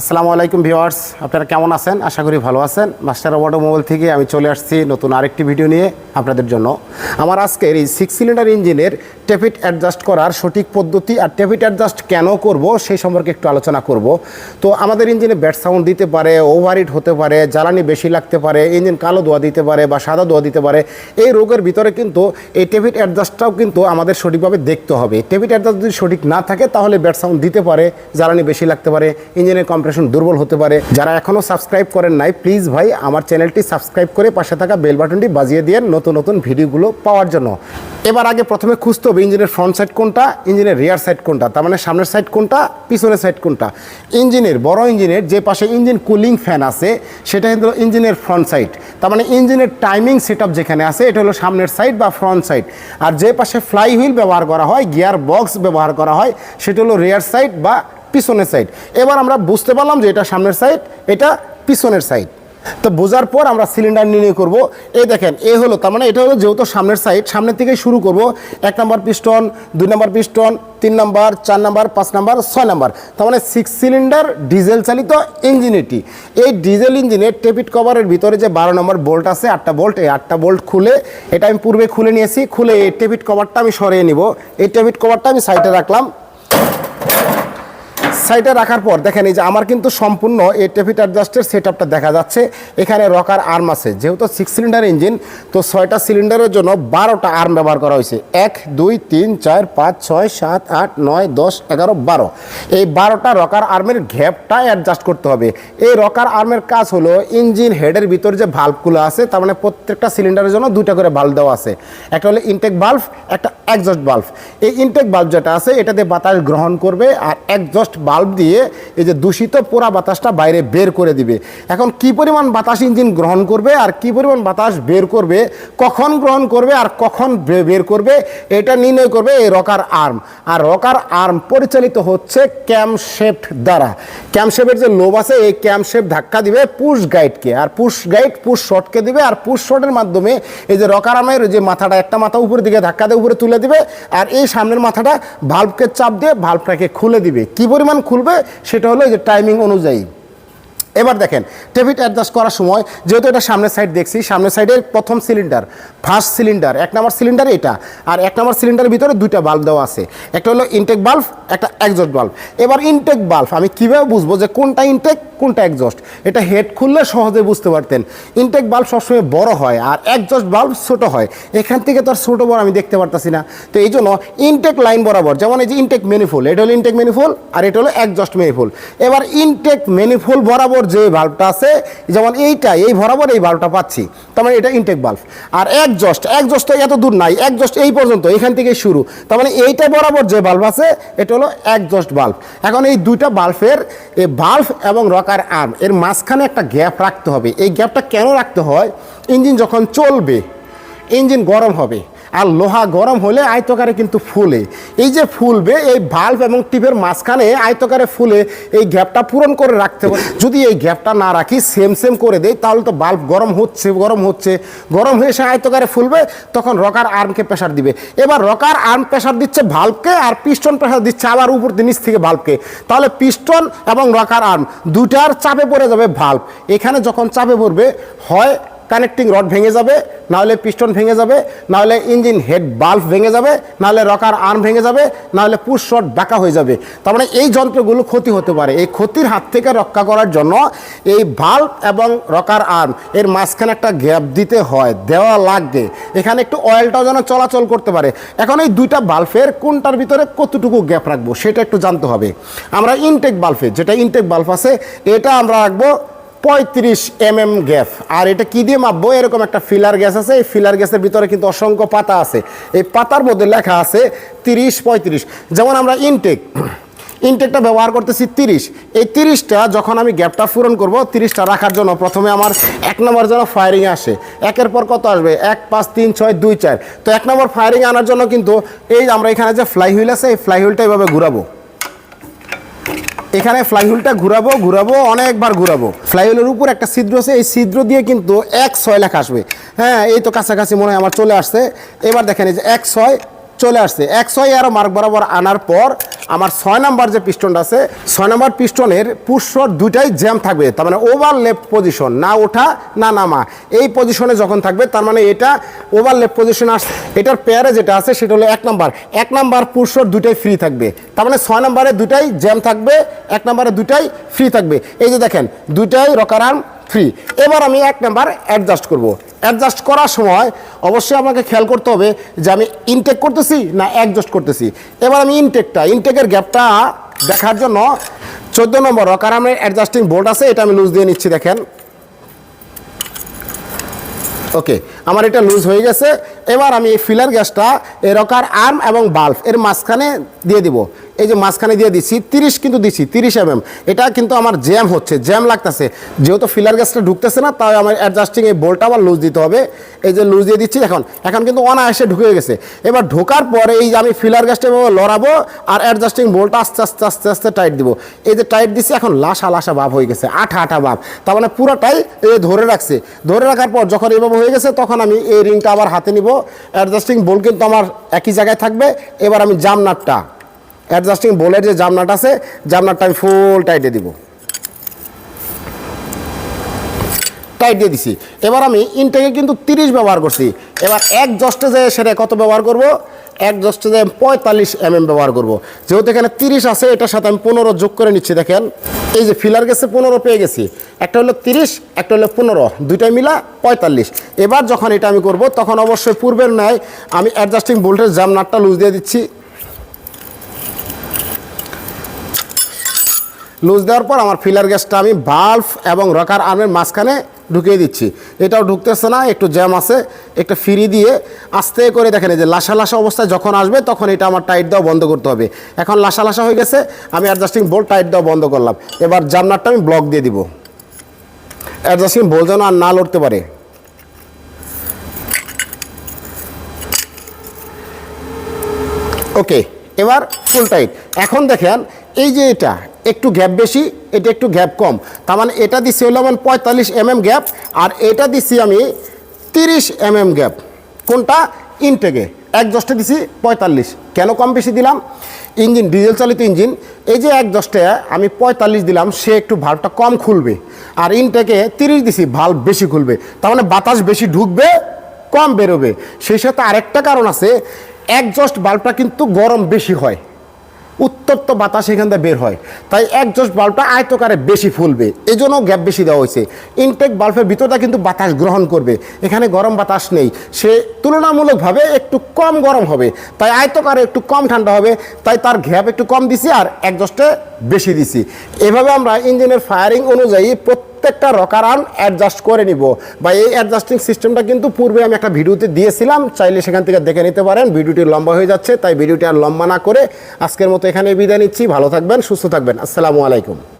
আসসালামু আলাইকুম ভিউয়ার্স, আপনারা কেমন আছেন? আশা করি ভালো আছেন। মাস্টার অটোমোবাইল থেকে আমি চলে আসছি নতুন আরেকটি ভিডিও নিয়ে আপনাদের জন্য। আমার আজকের এই সিক্স সিলিন্ডার ইঞ্জিনের টেপিট অ্যাডজাস্ট করার সঠিক পদ্ধতি আর টেপিট অ্যাডজাস্ট কেন করব, সেই সম্পর্কে একটু আলোচনা করব। তো আমাদের ইঞ্জিনে ব্যাট সাউন্ড দিতে পারে ওভারহিট হতে পারে, জ্বালানি বেশি লাগতে পারে ইঞ্জিন কালো ধোয়া দিতে পারে বা সাদা ধোয়া দিতে পারে। এই রোগের ভিতরে কিন্তু এই টেপিট অ্যাডজাস্টটাও কিন্তু আমাদের সঠিকভাবে দেখতে হবে। টেপিট অ্যাডজাস্ট যদি সঠিক না থাকে, তাহলে ব্যাট সাউন্ড দিতে পারে, জ্বালানি বেশি লাগতে পারে ইঞ্জিনের কম্প্রেশন দুর্বল হতে পারে। যারা এখনও সাবস্ক্রাইব করেন নাই প্লিজ ভাই, আমার চ্যানেলটি সাবস্ক্রাইব করে পাশে থাকা বেল বাটনটি বাজিয়ে দিয়ে নতুন নতুন ভিডিওগুলো পাওয়ার জন্য। এবার আগে প্রথমে খুঁজতে হবে ইঞ্জিনের ফ্রন্ট সাইড কোনটা, ইঞ্জিনের রিয়ার সাইড কোনটা, তার মানে সামনের সাইড কোনটা, পিছনের সাইড কোনটা। ইঞ্জিনের, বড় ইঞ্জিনের যে পাশে ইঞ্জিন কুলিং ফ্যান আছে, সেটা কিন্তু ইঞ্জিনের ফ্রন্ট সাইড তার মানে ইঞ্জিনের টাইমিং সেট যেখানে আছে, এটা হলো সামনের সাইড বা ফ্রন্ট সাইড আর যে পাশে ফ্লাই হুইল ব্যবহার করা হয় গিয়ার বক্স ব্যবহার করা হয়, সেটা হলো রিয়ার সাইড বা পিছনের সাইড এবার আমরা বুঝতে পারলাম যে এটা সামনের সাইড এটা পিছনের সাইড তো বোঝার পর আমরা সিলিন্ডার নির্ণয় করব। এই দেখেন, এ হলো, তার মানে এটা হলো যেহেতু সামনের সাইড সামনের থেকে শুরু করব। এক নম্বর পিস্টন দুই নম্বর পিস্টন তিন নম্বর, চার নম্বর, পাঁচ নম্বর, ছয় নম্বর। তার মানে সিক্স সিলিন্ডার ডিজেল চালিত ইঞ্জিন এটি। এই ডিজেল ইঞ্জিনের টেপিট কভারের ভিতরে যে বারো নম্বর বোল্ট আছে, আটটা বোল্ট এই আটটা বোল্ট খুলে, এটা আমি পূর্বে খুলে নিয়েছি। খুলে এই টেপিট কভারটা আমি সরিয়ে নিব। এই টেপিট কভারটা আমি সাইডে রাখলাম। সাইডে রাখার পর দেখেন এই যে আমার কিন্তু সম্পূর্ণ এই টেফিট অ্যাডজাস্টের সেট দেখা যাচ্ছে। এখানে রকার আর্ম আছে। যেহেতু সিক্স সিলিন্ডার ইঞ্জিন তো ছয়টা সিলিন্ডারের জন্য বারোটা আর্ম ব্যবহার করা হয়েছে। এক, দুই, তিন, চার, পাঁচ, ছয়, সাত, আট, নয়, দশ, এগারো, বারো। এই বারোটা রকার আর্মের ঘ্যাপটা অ্যাডজাস্ট করতে হবে। এই রকার আর্মের কাজ হলো ইঞ্জিন হেডের ভিতর যে ভাল্বগুলো আছে, তার মানে প্রত্যেকটা সিলিন্ডারের জন্য দুইটা করে বাল্ব দেওয়া আছে। একটা হলো ইনটেক বাল্ব একটা একজস্ট বাল্ব এই ইনটেক বাল্ব যেটা আছে এটাতে বাতাস গ্রহণ করবে আর একজস্ট বাল্ব দিয়ে এই যে দূষিত পোড়া বাতাসটা বাইরে বের করে দিবে। এখন কি পরিমাণ বাতাস ইঞ্জিন গ্রহণ করবে আর কি পরিমাণ বাতাস বের করবে, কখন গ্রহণ করবে আর কখন বের করবে, এটা নির্ণয় করবে এই রকার আর্ম। আর রকার আর্ম পরিচালিত হচ্ছে ক্যামশেফট দ্বারা। ক্যামশেফের যে লোভ আছে, এই ক্যামশেফ ধাক্কা দিবে পুশ গাইডকে। আর পুশ গাইড পুশ শটকে দিবে আর পুশ শটের মাধ্যমে এই যে রকার আর্মের যে মাথাটা, একটা মাথা উপরের দিকে ধাক্কা দিয়ে উপরে তুলে দিবে, আর এই সামনের মাথাটা ভাল্বকে চাপ দিয়ে ভাল্বটাকে খুলে দিবে। কি পরিমাণ খুলবে সেটা হলো যে টাইমিং অনুযায়ী। এবার দেখেন, টেবিট অ্যাডজাস্ট করার সময় যেহেতু এটা সামনের সাইড দেখছি, সামনের সাইডের প্রথম সিলিন্ডার, ফার্স্ট সিলিন্ডার, এক নম্বর সিলিন্ডার এটা, আর এক নম্বর সিলিন্ডারের ভিতরে দুইটা বাল্ব দেওয়া আছে। একটা হলো ইনটেক বাল্ব, একটা একজস্ট বাল্ব। এবার ইনটেক বাল্ব, আমি কীভাবে বুঝব যে কোনটা ইনটেক, কোনটা একজস্ট এটা হেড খুললে সহজে বুঝতে পারতেন। ইনটেক বাল্ব সবসময় বড় হয় আর একজস্ট বাল্ব ছোট হয়। এখান থেকে তো আর ছোট বড় আমি দেখতে পারতাছি না। তো এই জন্য ইনটেক লাইন বরাবর, যেমন এই যে ইনটেক মেনিফুল এটা হলো ইনটেক মেনিফুল আর এটা হলো একজস্ট মেনিফুল এবার ইনটেক মেনিফুল বরাবর যে বাল্বটা আছে, যেমন এইটা এই বরাবর এই বাল্বটা পাচ্ছি। তার মানে এটা ইনটেক বাল্ব আর একজস্ট একজস্ট এত দূর নাই একজস্ট এই পর্যন্ত, এখান থেকে শুরু। তার মানে এইটা বরাবর যে বাল্ব আছে, এটা হলো একজস্ট বাল্ব এখন এই দুইটা বাল্বের এই বাল্ব এবং রকার আর্ম এর মাঝখানে একটা গ্যাপ রাখতে হবে। এই গ্যাপটা কেন রাখতে হয়? ইঞ্জিন যখন চলবে, ইঞ্জিন গরম হবে। আর লোহা গরম হলে আয়তকারে কিন্তু ফুলে। এই যে ফুলবে, এই ভাল্ব এবং টিপের মাঝখানে আয়তকারে ফুলে এই গ্যাপটা পূরণ করে রাখতে হবে। যদি এই গ্যাপটা না রাখি, সেম সেম করে দেই, তাহলে তো বাল্ব গরম হচ্ছে গরম হচ্ছে। গরম হয়ে সে আয়তকারে ফুলবে, তখন রকার আর্মকে প্রেশার দিবে। এবার রকার আর্ম প্রেশার দিচ্ছে ভাল্বকে আর পিস্টন প্রেশার দিচ্ছে আবার উপর দিয়ে নিচ থেকে ভাল্বকে তাহলে পিস্টন এবং রকার আর্ম দুটার চাপে পড়ে যাবে ভাল্ব এখানে যখন চাপে পড়বে, হয় কানেক্টিং রড ভেঙে যাবে, নাহলে পিস্টন ভেঙে যাবে, নাহলে ইঞ্জিন হেড বাল্ব ভেঙে যাবে, নাহলে রকার আর্ম ভেঙে যাবে, নাহলে পুশ শট বাঁকা হয়ে যাবে। তার মানে এই যন্ত্রগুলো ক্ষতি হতে পারে। এই ক্ষতির হাত থেকে রক্ষা করার জন্য এই ভাল্ব এবং রকার আর্ম, এর মাঝখানে একটা গ্যাপ দিতে হয়, দেওয়া লাগবে। এখানে একটু অয়েলটাও যেন চলাচল করতে পারে। এখন এই দুইটা বাল্বের কোনটার ভিতরে কতটুকু গ্যাপ রাখব, সেটা একটু জানতে হবে। আমরা ইনটেক বাল্বে, যেটা ইনটেক বাল্ব আছে, এটা আমরা রাখব পঁয়ত্রিশ এম এম গ্যাস। আর এটা কি দিয়ে মাপবো? এরকম একটা ফিলার গ্যাস আছে। এই ফিলার গ্যাসের ভিতরে কিন্তু অসংখ্য পাতা আছে। এই পাতার মধ্যে লেখা আছে তিরিশ পঁয়ত্রিশ। যেমন আমরা ইনটেক ইনটেকটা ব্যবহার করতেছি তিরিশ। এই তিরিশটা যখন আমি গ্যাপটা পূরণ করব, তিরিশটা রাখার জন্য প্রথমে আমার এক নম্বর যেন ফায়ারিং আসে। একের পর কত আসবে? এক, পাঁচ, তিন, ছয়, দুই, চার। তো এক নম্বর ফায়ারিং আনার জন্য কিন্তু এই আমরা এখানে যে ফ্লাই হুইল আছে, এই ফ্লাই হুইলটা এইভাবে ঘুরাবো। এখানে ফ্লাইহুলটা ঘুরাবো ঘুরাবো, অনেকবার ঘুরাবো। ফ্লাইহুলের উপর একটা ছিদ্র আছে, এই ছিদ্র দিয়ে কিন্তু এক ছয় লেখা আসবে। হ্যাঁ এই তো কাছাকাছি মনে হয় আমার চলে আসছে। এবার দেখেন এই যে এক ছয় চলে আসছে। এক ছয় আরও মার্ক বরাবর আনার পর আমার ছয় নাম্বার যে পিস্টনটা আছে, ছয় নাম্বার পিস্টনের পুষ্পর দুইটাই জ্যাম থাকবে, তার মানে ওভার লেফট পজিশন, না ওঠা, না নামা। এই পজিশনে যখন থাকবে, তার মানে এটা ওভার লেফট পজিশন আসছে এটার পেয়ারে যেটা আছে, সেটা হলো এক নাম্বার। এক নাম্বার পুষ্পর দুইটাই ফ্রি থাকবে, তার মানে ছয় নাম্বারে দুইটাই জ্যাম থাকবে, এক নাম্বারে দুইটাই ফ্রি থাকবে। এই যে দেখেন, দুইটাই রকার আর্ম ফ্রি এবার আমি এক নাম্বার অ্যাডজাস্ট করব। অ্যাডজাস্ট করার সময় অবশ্যই আমাকে খেয়াল করতে হবে যে আমি ইনটেক করতেছি না অ্যাডজাস্ট করতেছি। এবার আমি ইনটেকটা ইনটেকের গ্যাপটা দেখার জন্য চোদ্দ নম্বর রকারামের অ্যাডজাস্টিং বোর্ড আছে, এটা আমি লুজ দিয়ে নিচ্ছি, দেখেন। ওকে আমার এটা লুজ হয়ে গেছে। এবার আমি এই ফিলার গ্যাসটা এই রকার আর্ম এবং বাল্ব এর মাঝখানে দিয়ে দিব। এই যে মাঝখানে দিয়ে দিচ্ছি, তিরিশ কিন্তু দিচ্ছি, তিরিশ এম এটা কিন্তু আমার জ্যাম হচ্ছে, জ্যাম লাগতেছে। যেহেতু ফিলার গ্যাসটা ঢুকতেছে না তাই আমার অ্যাডজাস্টিং এই বোল্টটা আবার লুজ দিতে হবে। এই যে লুজ দিয়ে দিচ্ছি, এখন এখন কিন্তু অনায়াসে ঢুকে গেছে। এবার ঢোকার পরে এই যে আমি ফিলার গ্যাসটা এভাবে লড়াবো আর অ্যাডজাস্টিং বোল্টটা আস্তে আস্তে আস্তে আস্তে টাইট দিব। এই যে টাইট দিচ্ছি, এখন লাশা লাশা ভাব হয়ে গেছে, আঠা আঠা ভাব। তার মানে পুরোটাই ধরে রাখছে। ধরে রাখার পর যখন এভাবে হয়ে গেছে, তখন আমি এই রিংটা আবার হাতে নিব। অ্যাডজাস্টিং বোল্ট কিন্তু আমার একই জায়গায় থাকবে। এবার আমি জামনাটটা অ্যাডজাস্টিং বোলের যে জামনাট আছে, জামনাটটা আমি ফুল টাইটে দিব। টাইট দিয়ে দিছি। এবার আমি ইনটেকে কিন্তু তিরিশ ব্যবহার করছি। এবার এক জস্টে যে সেটা কত ব্যবহার করব? এক জস্টে যে পঁয়তাল্লিশ এম এম ব্যবহার করব। যেহেতু এখানে তিরিশ আছে, এটার সাথে আমি পনেরো যোগ করে নিচ্ছি, দেখেন। এই যে ফিলার গেছে, পনেরো পেয়ে গেছি। একটা হলো তিরিশ, একটা হলো পনেরো। দুইটাই মিলা পঁয়তাল্লিশ। এবার যখন এটা আমি করব, তখন অবশ্যই পূর্বের ন্যায় আমি অ্যাডজাস্টিং বোল্টের জাম নাটটা লুজ দিয়ে দিচ্ছি। লুজ দেওয়ার পর আমার ফিলার গ্যাসটা আমি বাল্ব এবং রকার আর্মের মাঝখানে ঢুকিয়ে দিচ্ছি। এটাও ঢুকতেছে না, একটু জ্যাম আছে, একটু ফিরি দিয়ে আস্তে করে দেখেন যে লাসা লাসা অবস্থায় যখন আসবে তখন এটা আমার টাইট দেওয়া বন্ধ করতে হবে। এখন লাসা লাসা হয়ে গেছে, আমি অ্যাডজাস্টিং বোল্ট টাইট দেওয়া বন্ধ করলাম। এবার জামনারটা আমি ব্লক দিয়ে দিব। অ্যাডজাস্টিং বোল্ট যেন আর না লড়তে পারে। ওকে এবার ফুল টাইট এখন দেখেন, এই যে এটা একটু গ্যাপ বেশি, এটা একটু গ্যাপ কম। তার মানে এটা দিচ্ছি হলো আমার পঁয়তাল্লিশ এম এম গ্যাপ আর এটা দিচ্ছি আমি তিরিশ এম এম গ্যাপ কোনটা ইনটেকে এক দশটা দিছি পঁয়তাল্লিশ। কেন কম বেশি দিলাম? ইঞ্জিন ডিজেল চালিত ইঞ্জিন, এই যে এক দশটা আমি পঁয়তাল্লিশ দিলাম, সে একটু ভাল্বটা কম খুলবে। আর ইনটেকে তিরিশ দিছি ভাল্ব বেশি খুলবে। তার মানে বাতাস বেশি ঢুকবে, কম বেরোবে। সেই সাথে আরেকটা কারণ আছে একজস্ট বাল্বটা কিন্তু গরম বেশি হয়। উত্তপ্ত বাতাস এখান থেকে বের হয়। তাই একজস্ট বাল্বটা আয়তকারে বেশি ফুলবে। এই জন্য গ্যাপ বেশি দেওয়া হয়েছে। ইনটেক বাল্বের ভিতরটা কিন্তু বাতাস গ্রহণ করবে। এখানে গরম বাতাস নেই। সে তুলনামূলকভাবে একটু কম গরম হবে। তাই আয়তকারে একটু কম ঠান্ডা হবে। তাই তার গ্যাপ একটু কম দিছি আর একজস্টে বেশি দিছি। এভাবে আমরা ইঞ্জিনের ফায়ারিং অনুযায়ী প্রত্যেকটা রকার রকারান অ্যাডজাস্ট করে নিব। বা এই অ্যাডজাস্টিং সিস্টেমটা কিন্তু পূর্বে আমি একটা ভিডিওতে দিয়েছিলাম, চাইলে সেখান থেকে দেখে নিতে পারেন। ভিডিওটি লম্বা হয়ে যাচ্ছে, তাই ভিডিওটি আর লম্বা না করে আজকের মতো এখানে বিদায় নিচ্ছি। ভালো থাকবেন, সুস্থ থাকবেন। আসসালামু আলাইকুম।